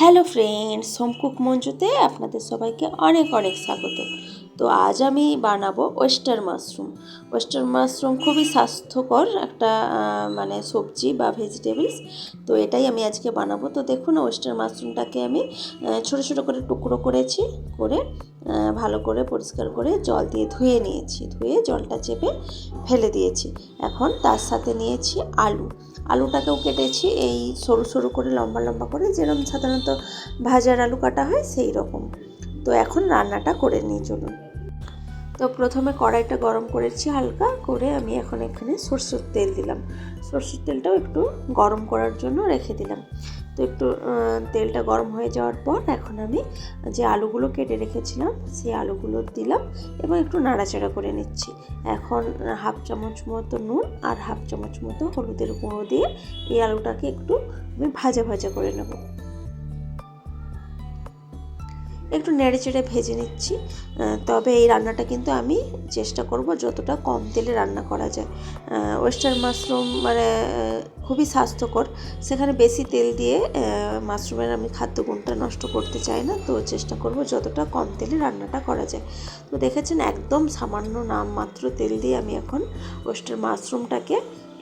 Hello friends home cook মঞ্জুতে আপনাদের সবাইকে অনেক অনেক স্বাগত। তো আজ আমি বানাবো ওয়েস্টার মাশরুম। ওয়েস্টার মাশরুম খুবই স্বাস্থ্যকর একটা মানে সবজি বা ভেজিটেবলস তো এটাই আমি আজকে বানাবো। তো দেখুন ওয়েস্টার মাশরুমটাকে আমি ছোটো ছোটো করে টুকরো করেছি, করে ভালো করে পরিষ্কার করে জল দিয়ে ধুয়ে নিয়েছি। ধুয়ে জলটা চেপে ফেলে দিয়েছি। এখন তার সাথে নিয়েছি আলু। আলুটাকেও কেটেছি, এই সরু সরু করে, লম্বা লম্বা করে যেরকম সাধারণত ভাজার আলু কাটা হয় সেই রকম। তো এখন রান্নাটা করে নিই, চলুন। তো প্রথমে কড়াইটা গরম করেছি হালকা করে, আমি এখন এখানে সরষের তেল দিলাম। সরষের তেলটাও একটু গরম করার জন্য রেখে দিলাম। তো একটু তেলটা গরম হয়ে যাওয়ার পর এখন আমি যে আলুগুলো কেটে রেখেছিলাম, সেই আলুগুলো দিলাম এবং একটু নাড়াচাড়া করে নিচ্ছি। এখন হাফ চামচ মতো নুন আর হাফ চামচ মতো হলুদের গুঁড়ো দিয়ে এই আলুটাকে একটু আমি ভাজা ভাজা করে নেব। একটু নেড়ে চেড়ে ভেজে নিচ্ছি। তবে এই রান্নাটা কিন্তু আমি চেষ্টা করব যতটা কম তেলে রান্না করা যায়। ওয়েস্টার্ন মাশরুম মানে খুবই স্বাস্থ্যকর। সেখানে বেশি তেল দিয়ে মাশরুমের আমি খাদ্যগুণটা নষ্ট করতে চাই না। তো চেষ্টা করব যতটা কম তেলে রান্নাটা করা যায়। তো দেখেছেন একদম সামান্য নাম মাত্র তেল দিয়ে আমি এখন ওয়েস্টার্ন মাশরুমটাকে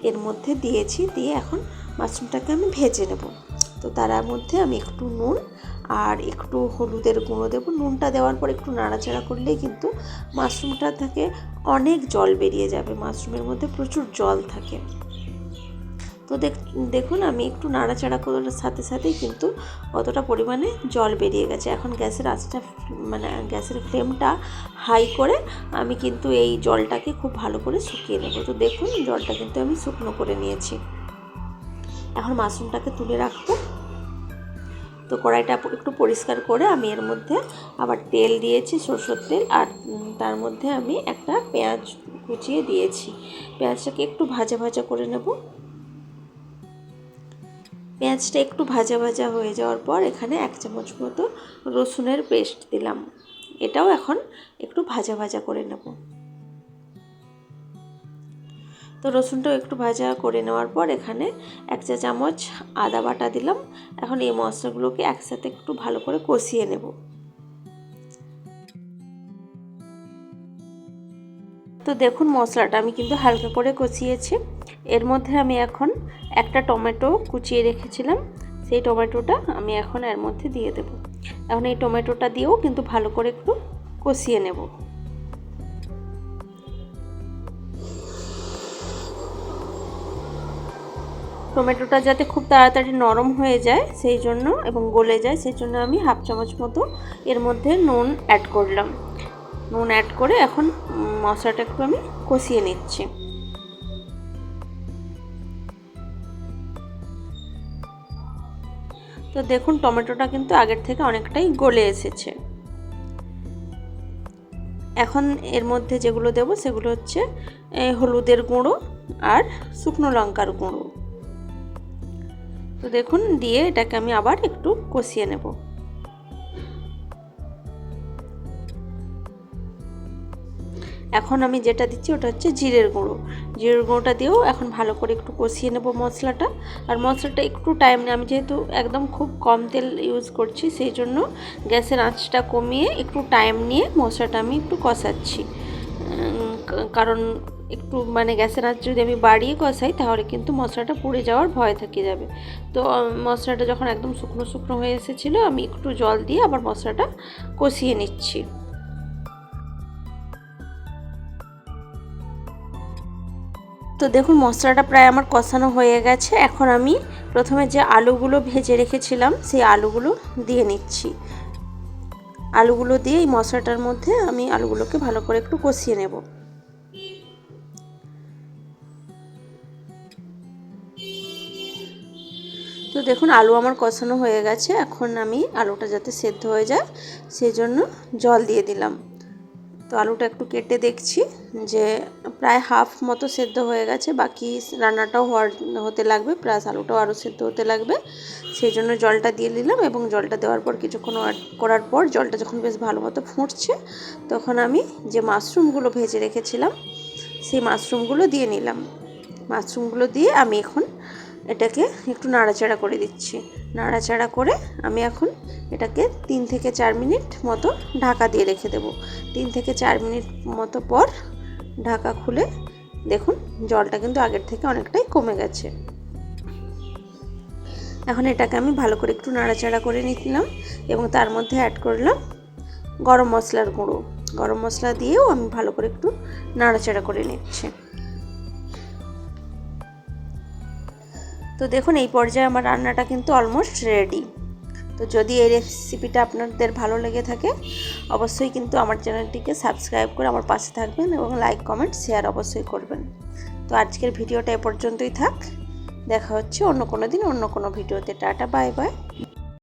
এর মধ্যে দিয়েছি। দিয়ে এখন মাশরুমটাকে আমি ভেজে নেব। তো তার মধ্যে আমি একটু নুন আর একটু হলুদের গুঁড়ো দেবো। নুনটা দেওয়ার পর একটু নাড়াচাড়া করলেই কিন্তু মাশরুমটা থেকে অনেক জল বেরিয়ে যাবে। মাশরুমের মধ্যে প্রচুর জল থাকে। তো দেখ, দেখুন আমি একটু নাড়াচাড়া করার সাথে সাথেই কিন্তু কতটা পরিমাণে জল বেরিয়ে গেছে। এখন গ্যাসের আঁচটা মানে গ্যাসের ফ্লেমটা হাই করে আমি কিন্তু এই জলটাকে খুব ভালো করে শুকিয়ে নেব। তো দেখুন জলটা কিন্তু আমি শুকনো করে নিয়েছি। এখন মাশরুমটাকে তুলে রাখব। তো কড়াইটা একটু পরিষ্কার করে আমি এর মধ্যে আবার তেল দিয়েছি, সরষের তেল, আর তার মধ্যে আমি একটা পেঁয়াজ কুচিয়ে দিয়েছি। পেঁয়াজটাকে একটু ভাজা ভাজা করে নেব। পেঁয়াজটা একটু ভাজা ভাজা হয়ে যাওয়ার পর এখানে এক চামচ মতো রসুনের পেস্ট দিলাম। এটাও এখন একটু ভাজা ভাজা করে নেব। তো রসুনটাও একটু ভাজা করে নেওয়ার পর এখানে এক চা চামচ আদা বাটা দিলাম। এখন এই মশলাগুলোকে একসাথে একটু ভালো করে কষিয়ে নেব। তো দেখুন মশলাটা আমি কিন্তু হালকা করে কষিয়েছি। এর মধ্যে আমি এখন একটা টমেটো কুচিয়ে রেখেছিলাম। সেই টমেটোটা আমি এখন এর মধ্যে দিয়ে দেব। এখন এই টমেটোটা দিয়েও কিন্তু ভালো করে একটু কষিয়ে নেব। টমেটোটা যাতে খুব তাড়াতাড়ি নরম হয়ে যায়, সেই জন্য এবং গলে যায়, সেই জন্য আমি হাফ চামচ মতো এর মধ্যে নুন অ্যাড করলাম। নুন অ্যাড করে এখন মশলাটা একটু আমি কষিয়ে নিচ্ছি। তো দেখুন, টমেটোটা কিন্তু আগের থেকে অনেকটাই গলে এসেছে। এখন এর মধ্যে যেগুলো দেব, সেগুলো হচ্ছে হলুদের গুঁড়ো আর শুকনো লঙ্কার গুঁড়ো। তো দেখুন, দিয়ে এটাকে আমি আবার একটু কষিয়ে নেব। এখন আমি যেটা দিচ্ছি, ওটা হচ্ছে জিরের গুঁড়ো। জিরের গুঁড়োটা দিয়েও এখন ভালো করে একটু কষিয়ে নেব মশলাটা। আর মশলাটা একটু টাইম নিয়ে, আমি যেহেতু একদম খুব কম তেল ইউজ করছি, সেই জন্য গ্যাসের আঁচটা কমিয়ে একটু টাইম নিয়ে মশলাটা আমি একটু কষাচ্ছি। কারণ একটু মানে গ্যাসের আঁচ যদি আমি বাড়িয়ে কষাই, তাহলে কিন্তু মশলাটা পুড়ে যাওয়ার ভয় থেকে যাবে। তো মশলাটা যখন একদম শুকনো শুকনো হয়ে এসেছিল, আমি একটু জল দিয়ে আবার মশলাটা কষিয়ে নিচ্ছি। তো দেখুন, মশলাটা প্রায় আমার কষানো হয়ে গেছে। এখন আমি প্রথমে যে আলুগুলো ভেজে রেখেছিলাম, সেই আলুগুলো দিয়ে নিচ্ছি। আলুগুলো দিয়ে এই মশলাটার মধ্যে আমি আলুগুলোকে ভালো করে একটু কষিয়ে নেব। তো দেখুন, আলু আমার কষানো হয়ে গেছে। এখন আমি আলুটা যাতে সেদ্ধ হয়ে যায় সেই জন্য জল দিয়ে দিলাম। তো আলুটা একটু কেটে দেখছি যে প্রায় হাফ মতো সেদ্ধ হয়ে গেছে। বাকি রান্নাটাও হওয়ার হতে লাগবে, প্লাস আলুটাও আরও সেদ্ধ হতে লাগবে। সেই জন্য জলটা দিয়ে দিলাম এবং জলটা দেওয়ার পর কিছুক্ষণ করার পর জলটা যখন বেশ ভালো মতো ফুটছে, তখন আমি যে মাশরুমগুলো ভেজে রেখেছিলাম, সেই মাশরুমগুলো দিয়ে নিলাম। মাশরুমগুলো দিয়ে আমি এখন এটাকে একটু নাড়াচাড়া করে দিচ্ছি। নাড়াচাড়া করে আমি এখন এটাকে তিন থেকে চার মিনিট মতো ঢাকা দিয়ে রেখে দেব। তিন থেকে চার মিনিট মতো পর ঢাকা খুলে দেখুন, জলটা কিন্তু আগের থেকে অনেকটাই কমে গেছে। এখন এটাকে আমি ভালো করে একটু নাড়াচাড়া করে নিলাম এবং তার মধ্যে অ্যাড করলাম গরম মশলার গুঁড়ো। গরম মশলা দিয়েও আমি ভালো করে একটু নাড়াচাড়া করে নিচ্ছি। তো দেখুন, এই পর্যায়ে আমার রান্নাটা কিন্তু অলমোস্ট রেডি তো যদি এই রেসিপিটা আপনাদের ভালো লেগে থাকে, অবশ্যই কিন্তু আমার চ্যানেলটিকে সাবস্ক্রাইব করে আমার পাশে থাকবেন এবং লাইক কমেন্ট শেয়ার অবশ্যই করবেন। তো আজকের ভিডিওটা এ পর্যন্তই থাক। দেখা হচ্ছে অন্য কোনো দিন, অন্য কোনো ভিডিওতে। Tata bye bye